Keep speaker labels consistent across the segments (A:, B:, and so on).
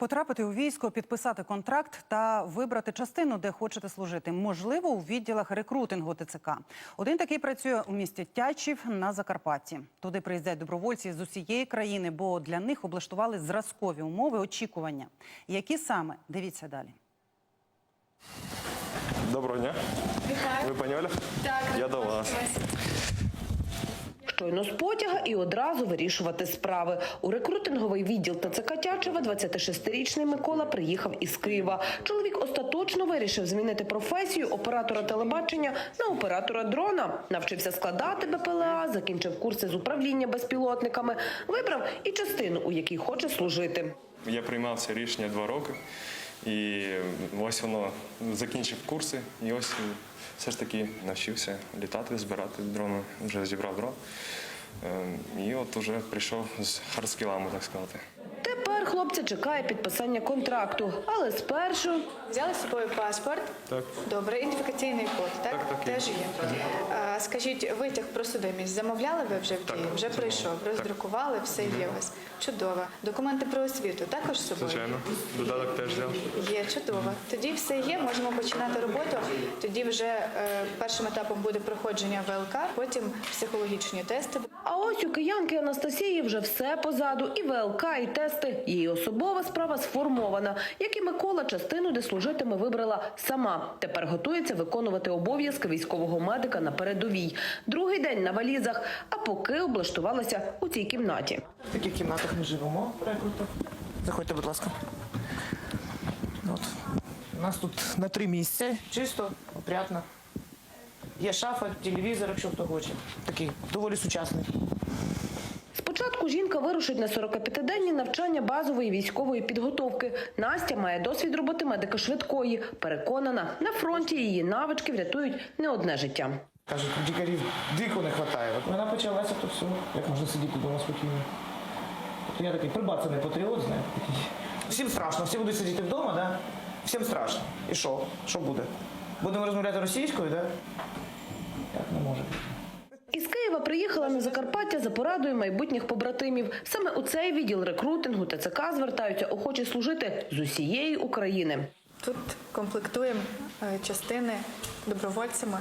A: Потрапити у військо, підписати контракт та вибрати частину, де хочете служити. Можливо, у відділах рекрутингу ТЦК. Один такий працює у місті Тячів на Закарпатті. Туди приїздять добровольці з усієї країни, бо для них облаштували зразкові умови очікування. Які саме дивіться далі.
B: Доброго дня.
C: Вітаю.
B: Ви пані Оля?
C: Так,
B: Я до вас.
D: Щойно з потяга і одразу вирішувати справи. У рекрутинговий відділ ТЦК Тячева 26-річний Микола приїхав із Києва. Чоловік остаточно вирішив змінити професію оператора телебачення на оператора дрона. Навчився складати БПЛА, закінчив курси з управління безпілотниками, вибрав і частину, у якій хоче служити.
B: Я приймав це рішення два роки, і ось воно закінчив курси, і ось все ж таки навчився літати, збирати дрони, вже зібрав дрон. Ем, І от уже прийшов з хардскілами, так сказати.
D: Тепер хлопця чекає підписання контракту, але спершу
C: Взяли з собою паспорт.
B: Так.
C: Добре, ідентифікаційний код, так?
B: Так, так, є.
C: Теж є. Скажіть, витяг про судимість замовляли ви вже в
B: Так,
C: дії? Вже
B: замовляв.
C: прийшов, роздрукували, все є у вас. Чудово. Документи про освіту також з собою?
B: Звичайно, додаток теж взяв.
C: Є, чудово. Тоді все є, можемо починати роботу. Тоді вже е, першим етапом буде проходження ВЛК, потім психологічні тести.
D: А ось у киянки Анастасії вже все позаду. І ВЛК, і тести. Її особова справа сформована. Як і Микола, частину, де служитиме, вибрала сама. Тепер готується виконувати обов'язки військового медика на передовій. Другий день на валізах, а поки облаштувалася у цій кімнаті.
E: В таких кімнатах ми живемо в рекрутах. Заходьте, будь ласка. От. У нас тут на три місця. Чисто, опрятно. Є шафа, телевізор, якщо хто хоче. Такий доволі сучасний.
D: Спочатку жінка вирушить на 45-денні навчання базової військової підготовки. Настя має досвід роботи медика швидкої. Переконана, на фронті її навички врятують не одне життя.
E: Кажуть, лікарів дико не вистачає. От вона почалася, то все. Як можна сидіти вдома спокійно. Тобто я такий прибацаний патріот, знаєте. Всім страшно, всі будуть сидіти вдома, да? Всім страшно. І що? Що буде? Будемо розмовляти російською, да? Так не може бути.
D: Із Києва приїхала на Закарпаття за порадою майбутніх побратимів. Саме у цей відділ рекрутингу ТЦК звертаються охочі служити з усієї України.
C: Тут комплектуємо е, частини добровольцями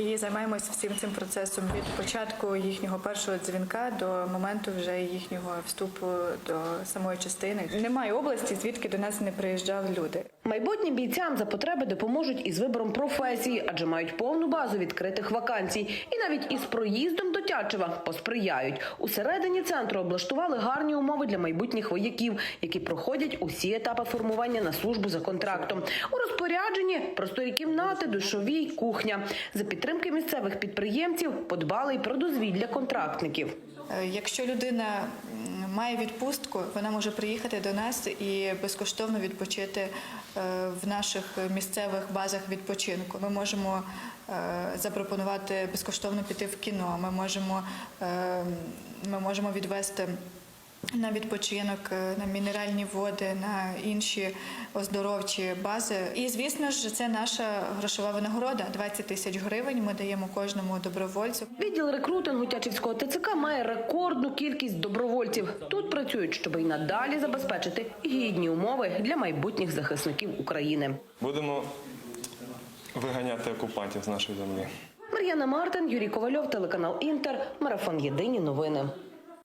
C: і займаємося всім цим процесом від початку їхнього першого дзвінка до моменту вже їхнього вступу до самої частини. Немає області, звідки до нас не приїжджали люди.
D: Майбутнім бійцям за потреби допоможуть із вибором професії, адже мають повну базу відкритих вакансій. І навіть із проїздом до Тячева посприяють. Усередині центру облаштували гарні умови для майбутніх вояків, які проходять усі етапи формування на службу за контрактом. У розпорядженні просторі кімнати, душові, кухня. За підтримки місцевих підприємців подбали й про дозвілля контрактників.
C: Е, Якщо людина має відпустку, вона може приїхати до нас і безкоштовно відпочити е, в наших місцевих базах відпочинку. Ми можемо е, запропонувати безкоштовно піти в кіно. Ми можемо, ми можемо відвести. На відпочинок, е, на мінеральні води, на інші оздоровчі бази. І звісно ж, це наша грошова винагорода 20 тисяч гривень. Ми даємо кожному добровольцю.
D: Відділ рекрутингу Тячівського ТЦК має рекордну кількість добровольців. Тут працюють, щоб і надалі забезпечити гідні умови для майбутніх захисників України.
B: Будемо виганяти окупантів з нашої землі.
D: Мар'яна Мартин, Юрій Ковальов, телеканал Інтер, марафон Єдині новини.